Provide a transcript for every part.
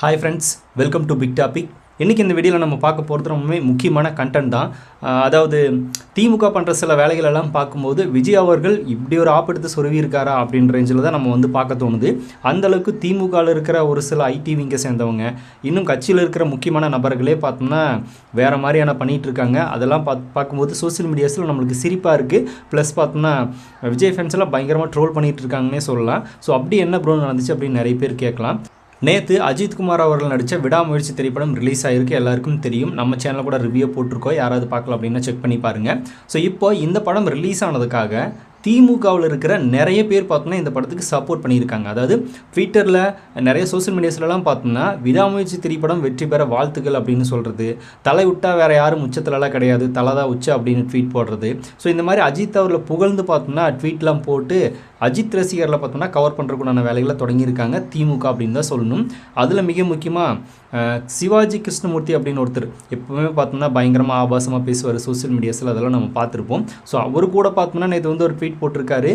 Hi friends welcome to big topic இன்றைக்கி இந்த வீடியோவில் நம்ம பார்க்க போகிறது ரொம்பவே முக்கியமான கண்டென்ட் தான். அதாவது திமுக பண்ணுற சில வேலைகளெல்லாம் பார்க்கும்போது விஜய் அவர்கள் இப்படி ஒரு ஆப் எடுத்து சொருவியிருக்காரா அப்படின்ற ரேஞ்சில் தான் நம்ம வந்து பார்க்க தோணுது. அந்தளவுக்கு திமுகவில் இருக்கிற ஒரு சில ஐடி விங்கை சேர்ந்தவங்க இன்னும் கட்சியில் இருக்கிற முக்கியமான நபர்களே பார்த்தோம்னா வேறு மாதிரியான பண்ணிகிட்டு இருக்காங்க. அதெல்லாம் பார்த்து பார்க்கும்போது சோஷியல் மீடியாஸில் நம்மளுக்கு சிரிப்பாக இருக்குது ப்ளஸ் பார்த்தோம்னா விஜய் ஃபேன்ஸ் எல்லாம் பயங்கரமாக ட்ரோல் பண்ணிகிட்டு இருக்காங்கன்னே சொல்லலாம். ஸோ அப்படி என்ன ப்ரோ நடந்துச்சு அப்படின்னு நிறைய பேர் கேட்கலாம். நேற்று அஜித் குமார் அவர்கள் நடித்த விடாமுயற்சி திரைப்படம் ரிலீஸ் ஆகிருக்கு எல்லாருக்கும் தெரியும். நம்ம சேனலில் கூட ரிவ்யூ போட்டிருக்கோம். யாராவது பார்க்கல அப்படின்னா செக் பண்ணி பாருங்கள் ஸோ இப்போ இந்த படம் ரிலீஸ் ஆனதுக்காக திமுகவில் இருக்கிற நிறைய பேர் பார்த்தோன்னா இந்த படத்துக்கு சப்போர்ட் பண்ணியிருக்காங்க. அதாவது ட்விட்டரில் நிறைய சோஷியல் மீடியாஸ்லலாம் பார்த்தோம்னா விடாமுயற்சி திரைப்படம் வெற்றி பெற வாழ்த்துக்கள் அப்படின்னு சொல்கிறது தலை விட்டால் வேறு யாரும் உச்சத்துலலாம் கிடையாது. தலை தான் உச்ச அப்படின்னு ட்வீட் போடுறது. ஸோ இந்த மாதிரி அஜித் அவரில் புகழ்ந்து பார்த்தோம்னா ட்வீட்லாம் போட்டு அஜித் ரசிகரில் பார்த்தோம்னா கவர் பண்ணுறதுக்குண்டான வேலைகளை தொடங்கியிருக்காங்க. திமுக அப்படின்னு தான் சொல்லணும். அதில் மிக முக்கியமாக சிவாஜி கிருஷ்ணமூர்த்தி அப்படின்னு ஒருத்தர் எப்பவுமே பார்த்தோம்னா பயங்கரமாக ஆபாசமாக பேசுவார் சோஷியல் மீடியாஸில் அதெல்லாம் நம்ம பார்த்துருப்போம். ஸோ அவர் கூட பார்த்தோம்னா நேற்று வந்து ஒரு ட்வீட் போட்டிருக்காரு.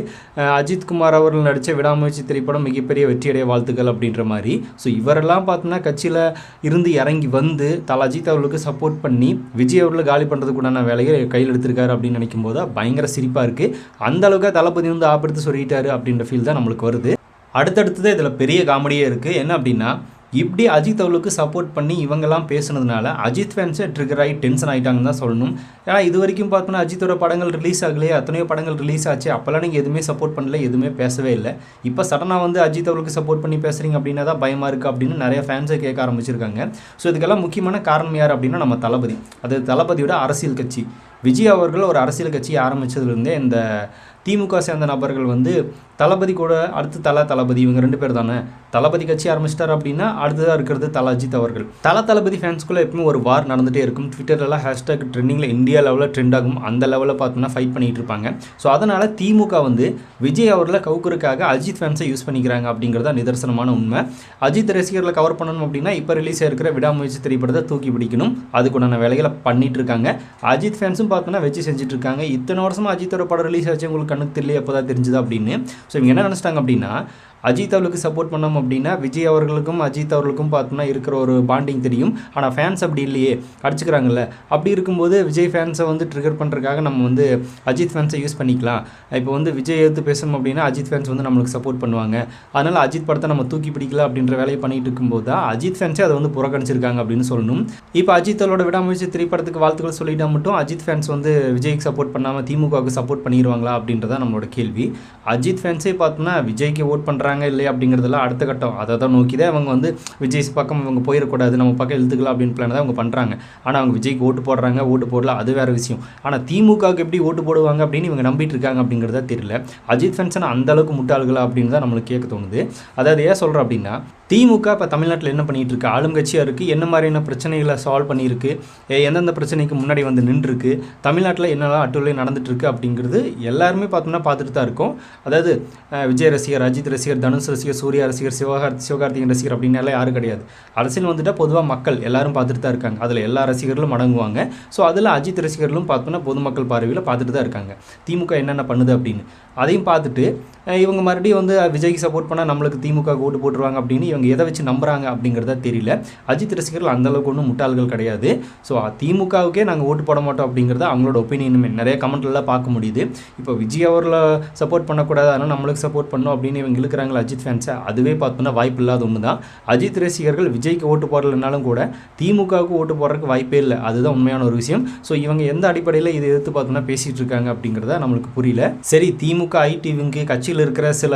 அஜித் குமார் அவர்கள் நடித்த விடாமுயற்சி திரைப்படம் மிகப்பெரிய வெற்றியடைய வாழ்த்துக்கள் அப்படின்ற மாதிரி. ஸோ இவரெல்லாம் பார்த்தோம்னா கட்சியில் இருந்து இறங்கி வந்து தல அஜித் அவர்களுக்கு சப்போர்ட் பண்ணி விஜய் அவர்களை காலி பண்ணுறதுக்குண்டான வேலையை கையில் எடுத்திருக்காரு அப்படின்னு நினைக்கும் போது பயங்கர சிரிப்பாக இருக்குது அந்த அளவுக்கு தளபதி வந்து ஆபத்து சொல்லிட்டு சொல்லிட்டாரு அப்படின்ற ஃபீல் தான் நம்மளுக்கு வருது. அடுத்தடுத்தது இதில் பெரிய காமெடியே இருக்குது என்ன அப்படின்னா இப்படி அஜித் அவளுக்கு சப்போர்ட் பண்ணி இவங்கெல்லாம் பேசுனதுனால அஜித் ஃபேன்ஸே ட்ரிகர் ஆகி டென்ஷன் ஆகிட்டாங்கன்னு தான் சொல்லணும். ஏன்னா இது வரைக்கும் பார்த்தோன்னா அஜித்தோட படங்கள் ரிலீஸ் ஆகலையே அத்தனையோ படங்கள் ரிலீஸ் ஆச்சு. அப்போல்லாம் நீங்கள் எதுவுமே சப்போர்ட் பண்ணல எதுவுமே பேசவே இல்லை. இப்போ சடனாக வந்து அஜித் அவளுக்கு சப்போர்ட் பண்ணி பேசுகிறீங்க அப்படின்னா தான் பயமாக இருக்குது அப்படின்னு நிறைய ஃபேன்ஸை கேட்க ஆரம்பிச்சிருக்காங்க. ஸோ இதுக்கெல்லாம் முக்கியமான காரணம் யார் அப்படின்னா நம்ம தளபதி. அது தளபதியோட அரசியல் கட்சி. விஜய் அவர்கள் ஒரு அரசியல் கட்சி ஆரம்பித்ததுலேருந்தே இந்த திமுக சேர்ந்த நபர்கள் வந்து தளபதி கூட அடுத்து தல தளபதி இவங்க ரெண்டு பேர் தானே? தளபதி கட்சி ஆரம்பிச்சிட்டார் அப்படின்னா அடுத்ததாக இருக்கிறது தல அஜித் அவர்கள். தல தளபதி ஃபேன்ஸ்குள்ளே எப்பவுமே ஒரு வார் நடந்துகிட்டே இருக்கும். ட்விட்டர்லலாம் ஹேஷ்டாக் ட்ரெண்டிங்கில் இந்தியா லெவலில் ட்ரெண்ட் ஆகும். அந்த லெவலில் பார்த்தோன்னா ஃபைட் பண்ணிகிட்டு இருப்பாங்க. ஸோ அதனால் திமுக வந்து விஜய் அவர்களை கவுக்குறதுக்காக அஜித் ஃபேன்ஸை யூஸ் பண்ணிக்கிறாங்க அப்படிங்கிறத நிதர்சனமான உண்மை. அஜித் ரசிகர்களை கவர் பண்ணணும் அப்படின்னா இப்போ ரிலீஸ் ஆகிருக்கிற விடாமுயற்சி திரைப்படத்தை தூக்கி பிடிக்கணும். அதுக்குண்டான வேலைகளை பண்ணிட்டு இருக்காங்க. அஜித் ஃபேன்ஸும் பார்த்தோன்னா வச்சு செஞ்சுட்டு இருக்காங்க. இத்தனை வருஷமாக அஜித்தோட படம் ரிலீஸ் ஆச்சு உங்களுக்கு கண்ணுக்கு தெரியல எப்போ தான் தெரிஞ்சுது அப்படின்னு. ஸோ இவங்க என்ன நினச்சிட்டாங்க அப்படின்னா அஜித் அவர்களுக்கு சப்போர்ட் பண்ணோம் அப்படின்னா விஜய் அவர்களுக்கும் அஜித் அவர்களுக்கும் பார்த்தோம்னா இருக்கிற ஒரு பாண்டிங் தெரியும். ஆனால் ஃபேன்ஸ் அப்படி இல்லையே. அடிச்சுக்கிறாங்கல்ல. அப்படி இருக்கும்போது விஜய் ஃபேன்ஸை வந்து ட்ரிகர் பண்ணுறதுக்காக நம்ம வந்து அஜித் ஃபேன்ஸை யூஸ் பண்ணிக்கலாம். இப்போ வந்து விஜய் எடுத்து பேசணும் அப்படின்னா அஜித் ஃபேன்ஸ் வந்து நம்மளுக்கு சப்போர்ட் பண்ணுவாங்க. அதனால் அஜித் படத்தை நம்ம தூக்கி பிடிக்கல அப்படின்ற வேலையை பண்ணிட்டு இருக்கும்போது தான் அஜித் ஃபேன்ஸே அதை வந்து புறக்கணிச்சிருக்காங்க அப்படின்னு சொல்லணும். இப்போ அஜித் அவரோட விடாமுயற்சி திரைப்படத்துக்கு வாழ்த்துக்கள் சொல்லிட்டா மட்டும் அஜித் ஃபேன்ஸ் வந்து விஜய்க்கு சப்போர்ட் பண்ணாமல் திமுகவுக்கு சப்போர்ட் பண்ணிடுவாங்களா அப்படின்றத நம்மளோட கேள்வி. அஜித் ஃபேன்ஸே பார்த்தோன்னா விஜய்க்கு ஓட் பண்ணுறாங்க இல்லையா அப்படிங்கிறதெல்லாம் அடுத்த கட்டம். அதை தான் நோக்கி தான் அவங்க வந்து விஜய் பக்கம் இவங்க போயிடக்கூடாது நம்ம பக்கம் இழுத்துக்கலாம் அப்படின்னு பிளான் தான் அவங்க பண்ணுறாங்க ஆனால் அவங்க விஜய்க்கு ஓட்டு போடுறாங்க ஓட்டு போடல அது வேறு விஷயம். ஆனால் திமுகவுக்கு எப்படி ஓட்டு போடுவாங்க அப்படின்னு இவங்க நம்பிட்டு இருக்காங்க அப்படிங்கிறத தெரியல. அஜித் ஃபென்சன் அந்த அளவுக்கு முட்டாள்களா அப்படின்னு தான் நம்மளுக்கு கேட்க தோணுது. அதாவது ஏன் சொல்கிறோம் அப்படின்னா திமுக இப்போ தமிழ்நாட்டில் என்ன பண்ணிகிட்டு இருக்கு. ஆளுங்கட்சியாக இருக்குது என்ன மாதிரியான பிரச்சனைகளை சால்வ் பண்ணியிருக்கு? எந்தெந்த பிரச்சனைக்கு முன்னாடி வந்து நின்றுருக்கு? தமிழ்நாட்டில் என்னெல்லாம் அட்டுலை நடந்துகிட்ருக்கு அப்படிங்கிறது எல்லாருமே பார்த்தோம்னா பார்த்துட்டு தான் இருக்கோம். அதாவது விஜய் ரசிகர் அஜித் ரசிகர் தனுஷ் ரசிகர் சூர்யா ரசிகர் சிவகார்த்தி சிவகார்த்திகன் ரசிகர் அப்படின்னு எல்லாம் யாரும் கிடையாது. அரசியல் வந்துட்டால் பொதுவாக மக்கள் எல்லாரும் பார்த்துட்டு தான் இருக்காங்க. அதில் எல்லா ரசிகர்களும் அடங்குவாங்க. ஸோ அதில் அஜித் ரசிகர்களும் பார்த்தோன்னா பொதுமக்கள் பார்வையில் பார்த்துட்டு தான் இருக்காங்க. திமுக என்னென்ன பண்ணுது அப்படின்னு. அதையும் பார்த்துட்டு இவங்க மறுபடியும் வந்து விஜய்க்கு சப்போர்ட் பண்ணால் நம்மளுக்கு திமுக ஓட்டு போட்டுருவாங்க அப்படின்னு இவங்க எதை வச்சு நம்புகிறாங்க அப்படிங்கிறத தெரியல. அஜித் ரசிகர்கள் அந்தளவுக்கு ஒன்றும் முட்டாள்கள் கிடையாது. ஸோ திமுகவுக்கே நாங்கள் ஓட்டு போட மாட்டோம் அப்படிங்கிறத அவங்களோட ஒப்பீனியனுமே நிறைய கமெண்ட்லாம் பார்க்க முடியுது. இப்போ விஜய் அவரில் சப்போர்ட் பண்ணக்கூடாது ஆனால் நம்மளுக்கு சப்போர்ட் பண்ணோம் அப்படின்னு இவங்க இழுக்கிறாங்களா அஜித் ஃபேன்ஸை அதுவே பார்த்தோன்னா வாய்ப்பு இல்லாத ஒன்று தான் அஜித் ரசிகர்கள் விஜய்க்கு ஓட்டு போடலைனாலும் கூட திமுகவுக்கு ஓட்டு போடுறதுக்கு வாய்ப்பே இல்லை. அதுதான் உண்மையான ஒரு விஷயம். ஸோ இவங்க எந்த அடிப்படையில் இதை எதிர்த்து பார்த்தோன்னா பேசிகிட்டு இருக்காங்க அப்படிங்கிறத நம்மளுக்கு புரியல. சரி திமுக ஐடிவிங்கு கட்சியில் இருக்கிற சில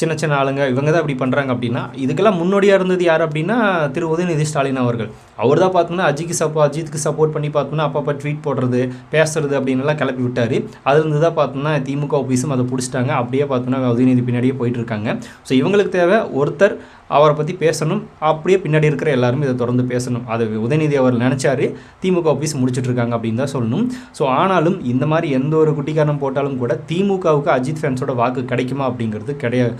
சின்ன சின்ன ஆளுங்க இவங்க தான் இப்படி பண்ணுறாங்க அப்படின்னா இதுக்கெல்லாம் முன்னோடியாக இருந்தது யார் அப்படின்னா திரு உதயநிதி ஸ்டாலின் அவர்கள். அவர் தான் பார்த்தோம்னா அஜிக்கு சப்போ அஜித்துக்கு சப்போர்ட் பண்ணி பார்த்தோம்னா அப்பப்போ ட்வீட் போடுறது பேசுறது அப்படின்னுலாம் கிளப்பி விட்டார். அதுலேருந்து தான் பார்த்தோம்னா திமுக ஆஃபீஸும் அதை பிடிச்சிட்டாங்க. அப்படியே பார்த்தோம்னா உதயநிதி பின்னாடியே போயிட்டு இருக்காங்க. ஸோ இவங்களுக்கு தேவை ஒருத்தர் அவரை பற்றி பேசணும். அப்படியே பின்னாடி இருக்கிற எல்லாரும் இதை தொடர்ந்து பேசணும். அது உதயநிதி அவர் நினச்சாரு. திமுக ஆஃபீஸ் முடிச்சிட்டு இருக்காங்க அப்படின்னு தான் சொல்லணும். ஸோ ஆனாலும் இந்த மாதிரி எந்த ஒரு குட்டிக்காரனம் போட்டாலும் கூட திமுகவுக்கு அஜித் ஃபேன்ஸோட வாக்கு கிடைக்குமா அப்படிங்கிறது கிடையாது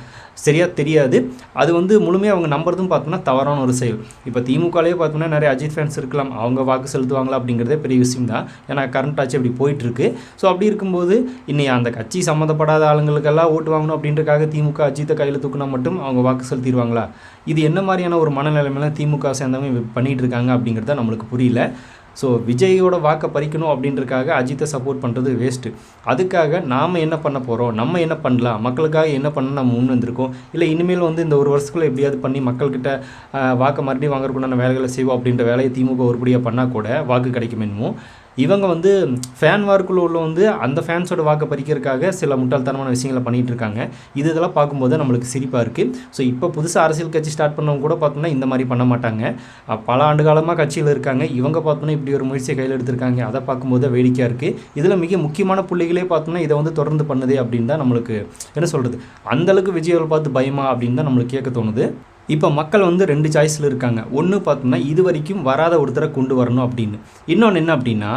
சரியாக தெரியாது. அது வந்து முழுமையாக அவங்க நம்புறதும் பார்த்தோம்னா தவறான ஒரு செயல். இப்போ திமுகலேயே பார்த்தோம்னா நிறைய அஜித் ஃபேன்ஸ் இருக்கலாம். அவங்க வாக்கு செலுத்துவாங்களா அப்படிங்கிறதே பெரிய விஷயம் தான். ஏன்னா கரண்ட் ஆச்சு அப்படி போயிட்டுருக்கு. ஸோ அப்படி இருக்கும்போது இன்னைக்கு அந்த கட்சி சம்மந்தப்படாத ஆளுங்களுக்கெல்லாம் ஓட்டு வாங்கணும் அப்படின்றக்காக திமுக அஜித்தை கையில் தூக்குனா மட்டும் அவங்க வாக்கு செலுத்திடுவாங்களா? இது என்ன மாதிரியான ஒரு மனநிலைமையில திமுக சேர்ந்தவங்க பண்ணிகிட்டு இருக்காங்க அப்படிங்கிறத நம்மளுக்கு புரியல. ஸோ விஜயோட வாக்கை பறிக்கணும் அப்படின்றதுக்காக அஜித்தை சப்போர்ட் பண்ணுறது வேஸ்ட்டு அதுக்காக நாம் என்ன பண்ண போகிறோம் நம்ம என்ன பண்ணலாம்? மக்களுக்காக என்ன பண்ண நம்ம முன் வந்திருக்கோம்? இல்லை இனிமேல் வந்து இந்த ஒரு வருஷத்துக்குள்ள எப்படியாவது பண்ணி மக்கள்கிட்ட வாக்கை மறுபடியும் வாங்குறதுக்குண்டான வேலைகளை செய்வோம் அப்படின்ற வேலையை திமுக ஒருபடியாக பண்ணால் கூட வாக்கு கிடைக்கும் என்னமோ இவங்க வந்து ஃபேன் வார்க்குள்ள உள்ள வந்து அந்த ஃபேன்ஸோட வாக்கை பறிக்கிறதுக்காக சில முட்டாள்தனமான விஷயங்களை பண்ணிகிட்டு இருக்காங்க. இது இதெல்லாம் பார்க்கும்போது நம்மளுக்கு சிரிப்பாக இருக்குது ஸோ இப்போ புதுசாக அரசியல் கட்சி ஸ்டார்ட் பண்ணவங்க கூட பார்த்தோம்னா இந்த மாதிரி பண்ண மாட்டாங்க. பல ஆண்டு காலமாக கட்சியில் இருக்காங்க. இவங்க பார்த்தோம்னா இப்படி ஒரு முயற்சியை கையில் எடுத்திருக்காங்க. அதை பார்க்கும்போது வேடிக்கையாக இருக்குது இதில் மிக முக்கியமான புள்ளிகளே பார்த்தோம்னா இதை வந்து தொடர்ந்து பண்ணுதே அப்படின்னு தான் நம்மளுக்கு என்ன சொல்கிறது அந்தளவுக்கு விஜயவை பார்த்து பயமா அப்படின்னு தான் நம்மளுக்கு கேட்க தோணுது. இப்போ மக்கள் வந்து ரெண்டு சாய்ஸில் இருக்காங்க. ஒன்று பார்த்தோம்னா இது வரைக்கும் வராத ஒருத்தரை கொண்டு வரணும் அப்படின்னு. இன்னொன்று என்ன அப்படின்னா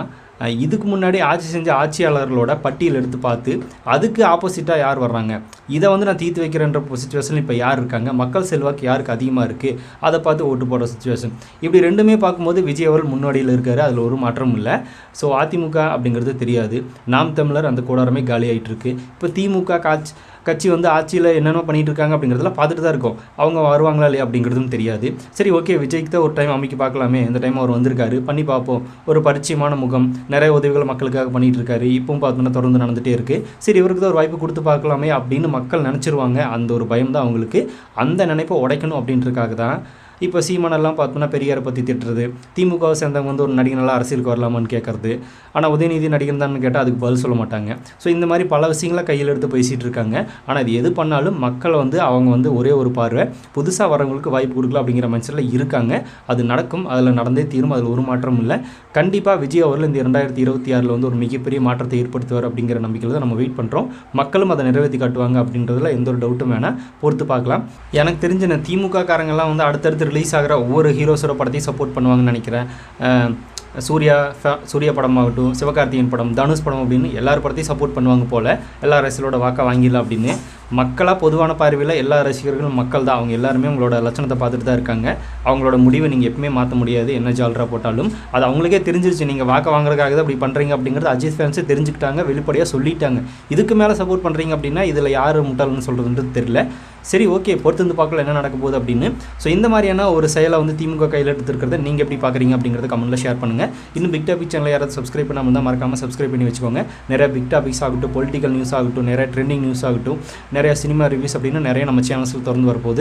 இதுக்கு முன்னாடி ஆட்சி செஞ்ச ஆட்சியாளர்களோட பட்டியல் எடுத்து பார்த்து அதுக்கு ஆப்போசிட்டாக யார் வர்றாங்க? இதை வந்து நான் தீர்த்து வைக்கிறேன்ற சுச்சுவேஷன் இப்போ யார் இருக்காங்க? மக்கள் செல்வாக்கு யாருக்கு அதிகமாக இருக்குது அதை பார்த்து ஓட்டு போடுற சுச்சுவேஷன் இப்படி ரெண்டுமே பார்க்கும்போது விஜய் அவர்கள் முன்னோடியில் இருக்கார். அதில் ஒரு மாற்றமும் இல்லை. ஸோ அதிமுக அப்படிங்கிறது தெரியாது. நாம் தமிழர் அந்த கூடாரமே காலியாகிட்டு இருக்கு. இப்போ திமுக காட்சி கட்சி வந்து ஆட்சியில் என்னென்ன பண்ணிகிட்டு இருக்காங்க அப்படிங்கிறதெல்லாம் பார்த்துட்டு தான் இருக்கும். அவங்க வருவாங்களா இல்லையா அப்படிங்கிறதும் தெரியாது. சரி ஓகே விஜய்க்கு தான் ஒரு டைம் அமைக்க பார்க்கலாமே. இந்த டைம் அவர் வந்திருக்காரு. பண்ணி பார்ப்போம். ஒரு பரிச்சயமான முகம் நிறைய உதவிகள் மக்களுக்காக பண்ணிகிட்டு இருக்காரு. இப்பவும் பார்த்தோன்னா தொடர்ந்து நடந்துகிட்டே இருக்குது சரி இவருக்கு தான் ஒரு வாய்ப்பு கொடுத்து பார்க்கலாமே அப்படின்னு மக்கள் நினச்சிருவாங்க. அந்த ஒரு பயம் தான் அவங்களுக்கு. அந்த நினைப்பை உடைக்கணும் அப்படின்றதுக்காக தான் இப்போ சீமானெல்லாம் பார்த்தோம்னா பெரியாரை பற்றி திட்டுறது. திமுகவை சேர்ந்தவங்க வந்து ஒரு நடிகர் நல்லா அரசியலுக்கு வரலாமான்னு கேட்குறது. ஆனால் உதயநிதி நடிகன் தான் கேட்டால் அதுக்கு பதில் சொல்ல மாட்டாங்க. ஸோ இந்த மாதிரி பல விஷயங்களை கையில் எடுத்து பேசிகிட்டு இருக்காங்க. ஆனால் இது எது பண்ணாலும் மக்கள் வந்து அவங்க வந்து ஒரே ஒரு பார்வை. புதுசாக வரவங்களுக்கு வாய்ப்பு கொடுக்கலாம் அப்படிங்கிற மனுஷனில் இருக்காங்க. அது நடக்கும். அதில் நடந்தே தீரும். அதில் ஒரு மாற்றமும் இல்லை. கண்டிப்பாக விஜய் அவர்கள் இந்த இரண்டாயிரத்தி இருபத்தி ஆறில் வந்து ஒரு மிகப்பெரிய மாற்றத்தை ஏற்படுத்துவார் அப்படிங்கிற நம்பிக்கையில் தான் நம்ம வெயிட் பண்ணுறோம் மக்களும் அதை நிறைவேற்றி காட்டுவாங்க அப்படின்றதுல எந்த ஒரு டவுட்டும் வேணால் பொறுத்து பார்க்கலாம். எனக்கு தெரிஞ்ச திமுக காரங்கெல்லாம் வந்து அடுத்தடுத்து ரிலீஸ் ஆகிற ஒவ்வொரு ஹீரோஸோட படத்தையும் சப்போர்ட் பண்ணுவாங்கன்னு நினைக்கிறேன். சூர்யா ஃப- சூர்யா படமாகட்டும் சிவகார்த்திகேயன் படம் தனுஷ் படம் அப்படின்னு எல்லார் படத்தையும் சப்போர்ட் பண்ணுவாங்க போல் எல்லா அரசியலோட வாக்கை வாங்கிடலாம் அப்படின்னு. மக்களாக பொதுவான பார்வையில் எல்லா ரசிகர்களும் மக்கள் தான் அவங்க எல்லாருமே உங்களோட லட்சணத்தை பார்த்துட்டு தான் இருக்காங்க. அவங்களோட முடிவை நீங்கள் எப்பவுமே மாற்ற முடியாது. என்ன ஜாலராக போட்டாலும். அது அவங்களுக்கே தெரிஞ்சிருச்சு. நீங்கள் வாக்க வாங்குறதுக்காக தான் இப்படி பண்ணுறீங்க அப்படிங்கிறது அஜித் ஃபேன்ஸே தெரிஞ்சுக்கிட்டாங்க வெளிப்படையாக சொல்லிட்டாங்க. இதுக்கு மேலே சப்போர்ட் பண்ணுறீங்க அப்படின்னா இதில் யார் முட்டாள்னு சொல்கிறதுன்றது தெரியல. சரி ஓகே பொறுத்து வந்து பார்க்கல என்ன நடக்க போகுது அப்படின்னு. ஸோ இந்த மாதிரியான ஒரு செயலை வந்து திமுக கையில் எடுத்துருக்கிறத நீங்கள் எப்படி பார்க்குறீங்க அப்படிங்கிறத கமெண்ட்டில் ஷேர் பண்ணுங்கள் இன்னும் பிக் டாபிக் சேனல் யாராவது சப்ஸ்கிரைப் பண்ணாமல் தான் மறக்காமல் சப்ஸ்கிரைப் பண்ணி வச்சுக்கோங்க. நிறைய பிக் டாபிக்ஸ் ஆகட்டும் பொலிட்டிக்கல் நியூஸ் ஆகட்டும் நிறைய ட்ரெண்டிங் நியூஸ் ஆகட்டும் நிறையா சினிமா ரிவ்யூஸ் அப்படின்னு நிறைய நம்ம சேனல்ஸில் திறந்து வரப்போகுது.